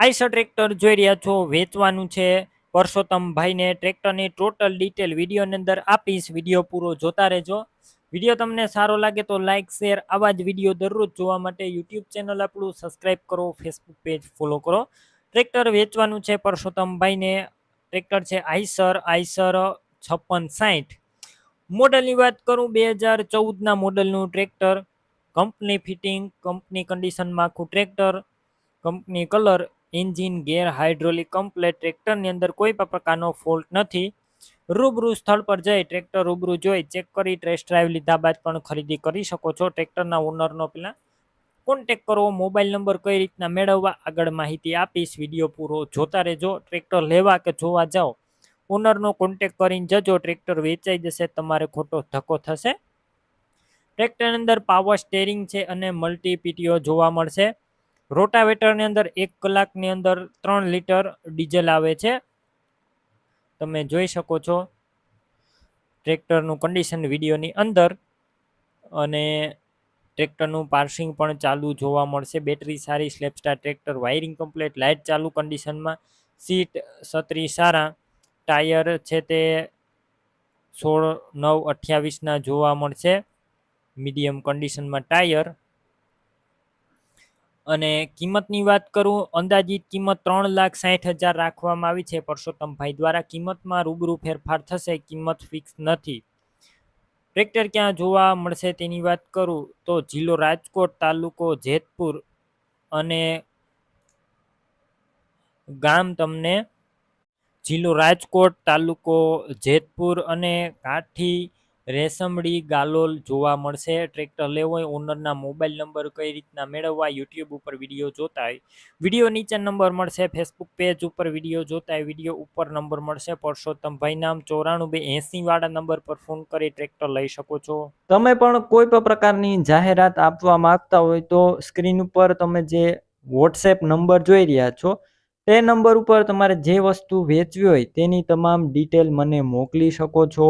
Eicher tractor જોઈ રહ્યા છો, વેચવાનું છે. પરસોત્તમભાઈને ટ્રેક્ટરની ટોટલ ડિટેલ વિડીયોની અંદર આપીશ. વીડિયો પૂરો જોતા રહેજો. વીડિયો તમને સારો લાગે તો લાઇક શેર, આવા જ વીડિયો દરરોજ જોવા માટે યુટ્યુબ ચેનલ આપણું સબસ્ક્રાઇબ કરો, ફેસબુક પેજ ફોલો કરો. ટ્રેક્ટર વેચવાનું છે પરસોત્તમભાઈને ટ્રેક્ટર છે આઈસર આઈસર છપ્પન સાઠ મોડલની વાત કરું, બે હજાર ચૌદના મોડલનું ટ્રેક્ટર. કંપની ફિટિંગ, કંપની કન્ડિશનમાં આખું tractor. Company colour engine gear hydraulic complete ટ્રેક્ટરની અંદર કોઈ પણ પ્રકારનો ફોલ્ટ નથી. રૂબરૂ સ્થળ પર જઈ ટ્રેક્ટર રૂબરૂ જોઈ ચેક કરી ટેસ્ટ ડ્રાઈવ લીધા બાદ પણ ખરીદી કરી શકો છો. ટ્રેક્ટરના ઓનરનો પહેલાં કોન્ટેક કરવો મોબાઈલ નંબર કઈ રીતના મેળવવા આગળ માહિતી આપીશ. વીડિયો પૂરો જોતા રહેજો. ટ્રેક્ટર લેવા કે જોવા જાઓ, ઓનરનો કોન્ટેક કરીને જજો. ટ્રેક્ટર વેચાઈ જશે, તમારે ખોટો ધક્કો થશે. ટ્રેક્ટરની અંદર પાવર સ્ટેરિંગ છે અને મલ્ટી પીટીઓ જોવા મળશે. રોટાવેટરની અંદર એક કલાકની અંદર ત્રણ લીટર ડીઝલ આવે છે. તમે જોઈ શકો છો ટ્રેક્ટરનું કન્ડિશન વિડીયોની અંદર અને ટ્રેક્ટરનું પાર્સિંગ પણ ચાલુ જોવા મળશે. બેટરી સારી, સ્લેપસ્ટાર ટ્રેક્ટર વાયરિંગ કમ્પ્લેટ લાઇટ ચાલુ કન્ડિશનમાં સીટ સત્રી સારા, ટાયર છે તે સોળ, નવ, અઠ્યાવીસના જોવા મળશે. મીડિયમ કન્ડિશનમાં ટાયર અને કિંમતની વાત કરું, અંદાજિત કિંમત ત્રણ લાખ સાઠ હજાર રાખવામાં આવી છે. પરસોત્તમભાઈ દ્વારા કિંમતમાં રૂબરૂ ફેરફાર થશે, કિંમત ફિક્સ નથી. ટ્રેક્ટર ક્યાં જોવા મળશે તેની વાત કરું તો જિલ્લો રાજકોટ તાલુકો જેતપુર અને ગામ તમને જિલ્લો રાજકોટ તાલુકો જેતપુર અને કાઠી રેશમડી ગાલોલ જોવા મળશે. ટ્રેક્ટર લેવો હોય ઓનરના મોબાઈલ નંબર કઈ રીતના મેળવવા યુટ્યુબ ઉપર વીડિયો જોતા હોય વીડિયો નીચે નંબર મળશે, ફેસબુક પેજ ઉપર વીડિયો જોતા હોય વીડિયો ઉપર નંબર મળશે. પરસોત્તમભાઈ નામ ચોરાણું બે એસી વાળા નંબર પર ફોન કરી ટ્રેક્ટર લઈ શકો છો. તમે પણ કોઈ પણ પ્રકારની જાહેરાત આપવા માંગતા હોય તો સ્ક્રીન ઉપર તમે જે વોટ્સએપ નંબર જોઈ રહ્યા છો, તે નંબર ઉપર તમારે જે વસ્તુ વેચવી હોય તેની તમામ ડિટેલ મને મોકલી શકો છો.